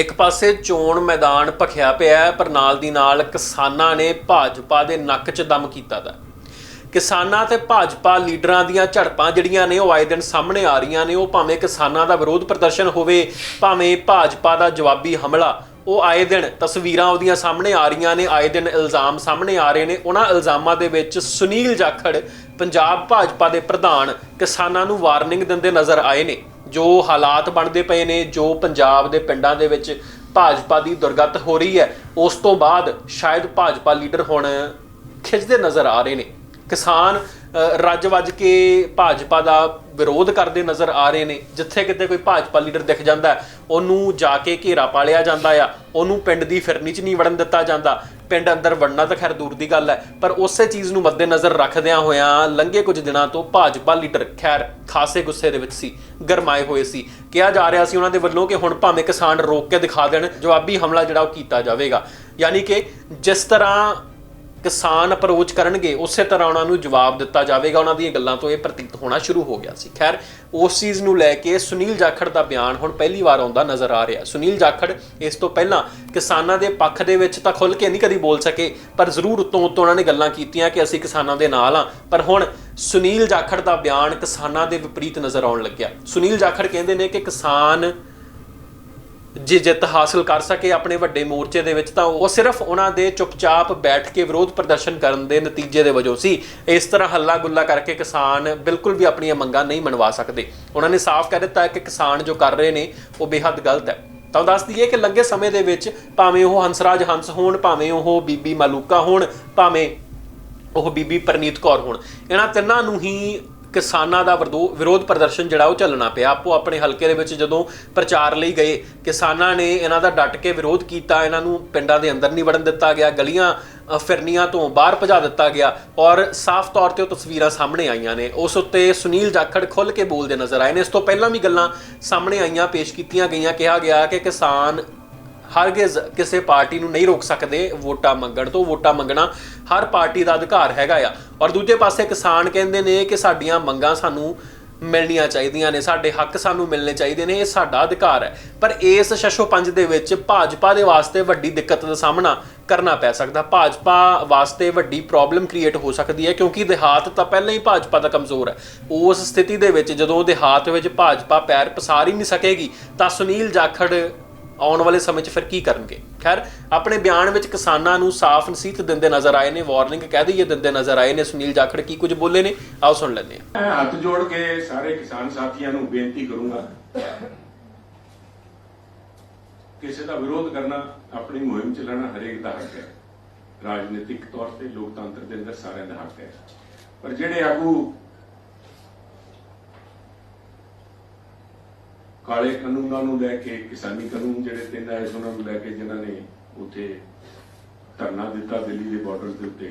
ਇੱਕ ਪਾਸੇ ਚੋਣ ਮੈਦਾਨ ਭਖਿਆ ਪਿਆ ਹੈ, ਪਰ ਨਾਲ ਦੀ ਨਾਲ ਕਿਸਾਨਾਂ ਨੇ ਭਾਜਪਾ ਦੇ ਨੱਕ 'ਚ ਦਮ ਕੀਤਾ ਦਾ। ਕਿਸਾਨਾਂ ਤੇ ਭਾਜਪਾ ਲੀਡਰਾਂ ਦੀਆਂ ਝੜਪਾਂ ਜਿਹੜੀਆਂ ਨੇ, ਉਹ ਆਏ ਦਿਨ ਸਾਹਮਣੇ ਆ ਰਹੀਆਂ ਨੇ। ਉਹ ਭਾਵੇਂ ਕਿਸਾਨਾਂ ਦਾ ਵਿਰੋਧ ਪ੍ਰਦਰਸ਼ਨ ਹੋਵੇ, ਭਾਵੇਂ ਭਾਜਪਾ ਦਾ ਜਵਾਬੀ ਹਮਲਾ, ਉਹ ਆਏ ਦਿਨ ਤਸਵੀਰਾਂ ਉਹਦੀਆਂ ਸਾਹਮਣੇ ਆ ਰਹੀਆਂ ਨੇ, ਆਏ ਦਿਨ ਇਲਜ਼ਾਮ ਸਾਹਮਣੇ ਆ ਰਹੇ ਨੇ। ਉਹਨਾਂ ਇਲਜ਼ਾਮਾਂ ਦੇ ਵਿੱਚ ਸੁਨੀਲ ਜਾਖੜ, ਪੰਜਾਬ ਭਾਜਪਾ ਦੇ ਪ੍ਰਧਾਨ, ਕਿਸਾਨਾਂ ਨੂੰ ਵਾਰਨਿੰਗ ਦਿੰਦੇ ਨਜ਼ਰ ਆਏ ਨੇ। ਜੋ ਹਾਲਾਤ ਬਣਦੇ ਪਏ ਨੇ, ਜੋ ਪੰਜਾਬ ਦੇ ਪਿੰਡਾਂ ਦੇ ਵਿੱਚ ਭਾਜਪਾ ਦੀ ਦੁਰਗਤ ਹੋ ਰਹੀ ਹੈ, ਉਸ ਤੋਂ ਬਾਅਦ ਸ਼ਾਇਦ ਭਾਜਪਾ ਲੀਡਰ ਹੁਣ ਖਿੱਚਦੇ ਨਜ਼ਰ ਆ ਰਹੇ ਨੇ। ਕਿਸਾਨ ਰੱਜ ਵੱਜ ਕੇ ਭਾਜਪਾ ਦਾ ਵਿਰੋਧ ਕਰਦੇ ਨਜ਼ਰ ਆ ਰਹੇ ਨੇ, ਜਿੱਥੇ ਕਿਤੇ ਕੋਈ ਭਾਜਪਾ ਲੀਡਰ ਦਿਖ ਜਾਂਦਾ ਉਹਨੂੰ ਜਾ ਕੇ ਘੇਰਾ ਪਾਲਿਆ ਜਾਂਦਾ ਆ, ਉਹਨੂੰ ਪਿੰਡ ਦੀ ਫਿਰਨੀ 'ਚ ਨਹੀਂ ਵੜਨ ਦਿੱਤਾ ਜਾਂਦਾ, ਪਿੰਡ ਅੰਦਰ ਵੜਨਾ ਤਾਂ ਖੈਰ ਦੂਰ ਦੀ ਗੱਲ ਹੈ, ਪਰ ਉਸੇ ਚੀਜ਼ ਨੂੰ ਮੱਦੇਨਜ਼ਰ ਰੱਖਦਿਆਂ ਹੋਇਆਂ ਲੰਘੇ ਕੁਝ ਦਿਨਾਂ ਤੋਂ ਭਾਜਪਾ ਲੀਡਰ ਖੈਰ ਖਾਸੇ ਗੁੱਸੇ ਦੇ ਵਿੱਚ ਸੀ, ਗਰਮਾਏ ਹੋਏ ਸੀ, ਕਿਹਾ ਜਾ ਰਿਹਾ ਸੀ ਉਹਨਾਂ ਦੇ ਵੱਲੋਂ ਕਿ ਹੁਣ ਭਾਵੇਂ ਕਿਸਾਨ ਰੋਕ ਕੇ ਦਿਖਾ ਦੇਣ, ਜਵਾਬੀ ਹਮਲਾ ਜਿਹੜਾ ਉਹ ਕੀਤਾ ਜਾਵੇਗਾ, ਯਾਨੀ ਕਿ ਜਿਸ ਤਰ੍ਹਾਂ ਕਿਸਾਨ ਅਪਰੋਚ ਕਰਨਗੇ, ਉਸੇ ਤਰ੍ਹਾਂ ਉਹਨਾਂ ਨੂੰ ਜਵਾਬ ਦਿੱਤਾ ਜਾਵੇਗਾ। ਉਹਨਾਂ ਦੀਆਂ ਗੱਲਾਂ ਤੋਂ ਇਹ ਪ੍ਰਤੀਤ ਹੋਣਾ ਸ਼ੁਰੂ ਹੋ ਗਿਆ ਸੀ। ਖੈਰ, ਉਸ ਚੀਜ਼ ਨੂੰ ਲੈ ਕੇ ਸੁਨੀਲ ਜਾਖੜ ਦਾ ਬਿਆਨ ਹੁਣ ਪਹਿਲੀ ਵਾਰ ਆਉਂਦਾ ਨਜ਼ਰ ਆ ਰਿਹਾ। ਸੁਨੀਲ ਜਾਖੜ, ਇਸ ਤੋਂ ਪਹਿਲਾਂ ਕਿਸਾਨਾਂ ਦੇ ਪੱਖ ਦੇ ਵਿੱਚ ਤਾਂ ਖੁੱਲ ਕੇ ਨਹੀਂ ਕਦੀ ਬੋਲ ਸਕੇ, ਪਰ ਜ਼ਰੂਰ ਉਤੋਂ ਉਤੋਂ ਉਹਨਾਂ ਨੇ ਗੱਲਾਂ ਕੀਤੀਆਂ ਕਿ ਅਸੀਂ ਕਿਸਾਨਾਂ ਦੇ ਨਾਲ ਆ ਪਰ ਹੁਣ ਸੁਨੀਲ ਜਾਖੜ ਦਾ ਬਿਆਨ ਕਿਸਾਨਾਂ ਦੇ ਵਿਪਰੀਤ ਨਜ਼ਰ ਆਉਣ ਲੱਗਿਆ। ਸੁਨੀਲ ਜਾਖੜ ਕਹਿੰਦੇ ਨੇ ਕਿ ਕਿਸਾਨ ਜੇ ਜਿੱਤ ਹਾਸਲ ਕਰ ਸਕੇ ਆਪਣੇ ਵੱਡੇ ਮੋਰਚੇ ਦੇ ਵਿੱਚ, ਤਾਂ ਉਹ ਸਿਰਫ ਉਹਨਾਂ ਦੇ ਚੁੱਪਚਾਪ ਬੈਠ ਕੇ ਵਿਰੋਧ ਪ੍ਰਦਰਸ਼ਨ ਕਰਨ ਦੇ ਨਤੀਜੇ ਦੇ ਵਜੋਂ ਸੀ। ਇਸ ਤਰ੍ਹਾਂ ਹੱਲਾ ਗੁੱਲਾ ਕਰਕੇ ਕਿਸਾਨ ਬਿਲਕੁਲ ਵੀ ਆਪਣੀਆਂ ਮੰਗਾਂ ਨਹੀਂ ਮਨਵਾ ਸਕਦੇ। ਉਹਨਾਂ ਨੇ ਸਾਫ਼ ਕਹਿ ਦਿੱਤਾ ਕਿ ਕਿਸਾਨ ਜੋ ਕਰ ਰਹੇ ਨੇ, ਉਹ ਬੇਹੱਦ ਗਲਤ ਹੈ। ਤਾਂ ਦੱਸ ਦਈਏ ਕਿ ਲੰਗੇ ਸਮੇਂ ਦੇ ਵਿੱਚ ਭਾਵੇਂ ਉਹ ਹੰਸਰਾਜ ਹੰਸ ਹੋਣ, ਭਾਵੇਂ ਉਹ ਬੀਬੀ ਮਾਲੂਕਾ ਹੋਣ, ਭਾਵੇਂ ਉਹ ਬੀਬੀ ਪਰਨੀਤ ਕੌਰ ਹੋਣ, ਇਹਨਾਂ ਤਿੰਨਾਂ ਨੂੰ ਹੀ ਕਿਸਾਨਾਂ ਦਾ ਵਿਰਦੋ- ਵਿਰੋਧ ਪ੍ਰਦਰਸ਼ਨ ਜਿਹੜਾ ਉਹ ਚੱਲਣਾ ਪਿਆ। ਆਪੋ ਆਪਣੇ ਹਲਕੇ ਦੇ ਵਿੱਚ ਜਦੋਂ ਪ੍ਰਚਾਰ ਲਈ ਗਏ, ਕਿਸਾਨਾਂ ਨੇ ਇਹਨਾਂ ਦਾ ਡਟ ਕੇ ਵਿਰੋਧ ਕੀਤਾ। ਇਹਨਾਂ ਨੂੰ ਪਿੰਡਾਂ ਦੇ ਅੰਦਰ ਨਹੀਂ ਵੜਨ ਦਿੱਤਾ ਗਿਆ, ਗਲੀਆਂ ਫਿਰਨੀਆਂ ਤੋਂ ਬਾਹਰ ਭਜਾ ਦਿੱਤਾ ਗਿਆ ਔਰ ਸਾਫ਼ ਤੌਰ ਤੇ ਉਹ ਤਸਵੀਰਾਂ ਸਾਹਮਣੇ ਆਈਆਂ ਨੇ। ਉਸ ਉੱਤੇ ਸੁਨੀਲ ਜਾਖੜ ਖੁੱਲ ਕੇ ਬੋਲਦੇ ਨਜ਼ਰ ਆਏ ਨੇ। ਇਸ ਤੋਂ ਪਹਿਲਾਂ ਵੀ ਗੱਲਾਂ ਸਾਹਮਣੇ ਆਈਆਂ, ਪੇਸ਼ ਕੀਤੀਆਂ ਗਈਆਂ। ਕਿਹਾ ਗਿਆ ਕਿ ਕਿਸਾਨ ਹਰਗਿਜ਼ ਕਿਸੇ ਪਾਰਟੀ ਨੂੰ ਨਹੀਂ ਰੋਕ ਸਕਦੇ ਵੋਟਾਂ ਮੰਗਣ ਤੋਂ, ਵੋਟਾਂ ਮੰਗਣਾ ਹਰ ਪਾਰਟੀ ਦਾ ਅਧਿਕਾਰ ਹੈਗਾ ਆ। ਔਰ ਦੂਜੇ ਪਾਸੇ ਕਿਸਾਨ ਕਹਿੰਦੇ ਨੇ ਕਿ ਸਾਡੀਆਂ ਮੰਗਾਂ ਸਾਨੂੰ ਮਿਲਣੀਆਂ ਚਾਹੀਦੀਆਂ ਨੇ, ਸਾਡੇ ਹੱਕ ਸਾਨੂੰ ਮਿਲਣੇ ਚਾਹੀਦੇ ਨੇ, ਇਹ ਸਾਡਾ ਅਧਿਕਾਰ ਹੈ। ਪਰ ਇਸ ਸ਼ਸ਼ੋ ਪੰਜ ਦੇ ਵਿੱਚ ਭਾਜਪਾ ਦੇ ਵਾਸਤੇ ਵੱਡੀ ਦਿੱਕਤ ਦਾ ਸਾਹਮਣਾ ਕਰਨਾ ਪੈ ਸਕਦਾ। ਭਾਜਪਾ ਵਾਸਤੇ ਵੱਡੀ ਪ੍ਰੋਬਲਮ ਕ੍ਰੀਏਟ ਹੋ ਸਕਦੀ ਹੈ, ਕਿਉਂਕਿ ਦਿਹਾਤ ਤਾਂ ਪਹਿਲਾਂ ਹੀ ਭਾਜਪਾ ਦਾ ਕਮਜ਼ੋਰ ਹੈ। ਉਸ ਸਥਿਤੀ ਦੇ ਵਿੱਚ ਜਦੋਂ ਦਿਹਾਤ ਵਿੱਚ ਭਾਜਪਾ ਪੈਰ ਪਸਾਰ ਹੀ ਨਹੀਂ ਸਕੇਗੀ, ਤਾਂ ਸੁਨੀਲ ਜਾਖੜ ਆਉਣ ਵਾਲੇ ਸਮੇਂ 'ਚ ਫਿਰ ਕੀ ਕਰਨਗੇ? ਖੈਰ, ਆਪਣੇ ਬਿਆਨ ਵਿੱਚ ਕਿਸਾਨਾਂ ਨੂੰ ਸਾਫ਼ ਨਸੀਹਤ ਦਿੰਦੇ ਨਜ਼ਰ ਆਏ ਨੇ, ਵਾਰਨਿੰਗ ਕਹਿ ਦਈਏ ਦਿੰਦੇ ਨਜ਼ਰ ਆਏ ਨੇ, ਸੁਨੀਲ ਜਾਖੜ ਕੀ ਕੁਝ ਬੋਲੇ ਨੇ? ਆਓ ਸੁਣ ਲੈਂਦੇ ਹਾਂ। ਮੈਂ ਹੱਥ ਜੋੜ ਕੇ ਸਾਰੇ ਕਿਸਾਨ ਸਾਥੀਆਂ ਨੂੰ ਬੇਨਤੀ ਕਰੂੰਗਾ, ਕਿਸੇ ਦਾ ਵਿਰੋਧ ਕਰਨਾ ਆਪਣੀ ਮੁਹਿੰਮ ਚਲਾਉਣਾ ਹਰੇਕ ਦਾ ਹੱਕ ਹੈ। ਰਾਜਨੀਤਿਕ ਤੌਰ ਤੇ ਲੋਕਤੰਤਰ ਦੇ ਅੰਦਰ ਸਾਰਿਆਂ ਦਾ ਹੱਕ ਹੈ। ਪਰ ਜਿਹੜੇ ਆਗੂ ਕਾਲੇ ਕਾਨੂੰਨਾਂ ਨੂੰ ਲੈ ਕੇ, ਕਿਸਾਨੀ ਕਾਨੂੰਨ ਜਿਹੜੇ ਤਿੰਨ ਆਏ ਉਹਨਾਂ ਨੂੰ ਲੈ ਕੇ ਜਿਨ੍ਹਾਂ ਨੇ ਉੱਥੇ ਧਰਨਾ ਦਿੱਤਾ ਦਿੱਲੀ ਦੇ ਬਾਰਡਰ ਦੇ ਉੱਤੇ।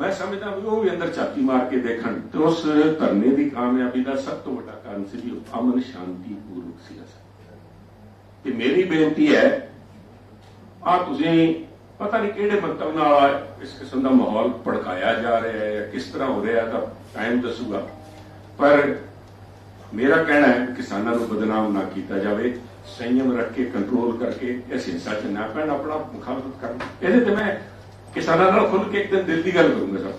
ਮੈਂ ਸਮਝਦਾ ਵੀ ਉਹ ਵੀ ਅੰਦਰ ਝਾਤੀ ਮਾਰ ਕੇ ਦੇਖਣ ਤੇ ਉਸ ਧਰਨੇ ਦੀ ਕਾਮਯਾਬੀ ਦਾ ਸਭ ਤੋਂ ਵੱਡਾ ਕਾਰਨ ਸੀ ਅਮਨ ਸ਼ਾਂਤੀ ਪੂਰਵਕ ਸੀ ਤੇ ਮੇਰੀ ਬੇਨਤੀ ਹੈ ਆ ਤੁਸੀਂ ਪਤਾ ਨਹੀਂ ਕਿਹੜੇ ਮੰਤਵ ਨਾਲ ਇਸ ਕਿਸਮ ਦਾ ਮਾਹੌਲ ਭੜਕਾਇਆ ਜਾ ਰਿਹਾ ਹੈ ਕਿਸ ਤਰ੍ਹਾਂ ਹੋ ਰਿਹਾ ਤਾਂ ਟਾਈਮ ਦੱਸੂਗਾ। ਪਰ ਮੇਰਾ ਕਹਿਣਾ ਹੈ ਕਿ ਕਿਸਾਨਾਂ ਨੂੰ ਬਦਨਾਮ ਨਾ ਕੀਤਾ ਜਾਵੇ, ਸੰਯਮ ਰੱਖ ਕੇ ਕੰਟਰੋਲ ਕਰਕੇ, ਇਸ ਹਿੰਸਾ 'ਚ ਨਾ ਪੈਣ, ਆਪਣਾ ਮੁਖਾਲਫਤ ਕਰਨ। ਇਹਦੇ ਤੇ ਮੈਂ ਕਿਸਾਨਾਂ ਨਾਲ ਖੁੱਲ ਕੇ ਇੱਕ ਦਿਨ ਦਿਲ ਦੀ ਗੱਲ ਕਰੂੰਗਾ, ਸਰ।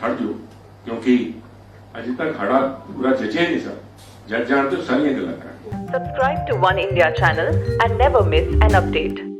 ਖੜ ਜਾਓ, ਕਿਉਂਕਿ ਅਜੇ ਤੱਕ ਖੜਾ ਪੂਰਾ ਜਚੇ ਨਹੀਂ, ਸਰ। ਜੱਜ ਜਾਣ ਤੋਂ ਸਾਰੀਆਂ ਗੱਲਾਂ ਕਰਾਂਗੇ। Subscribe to One India channel and never miss an update.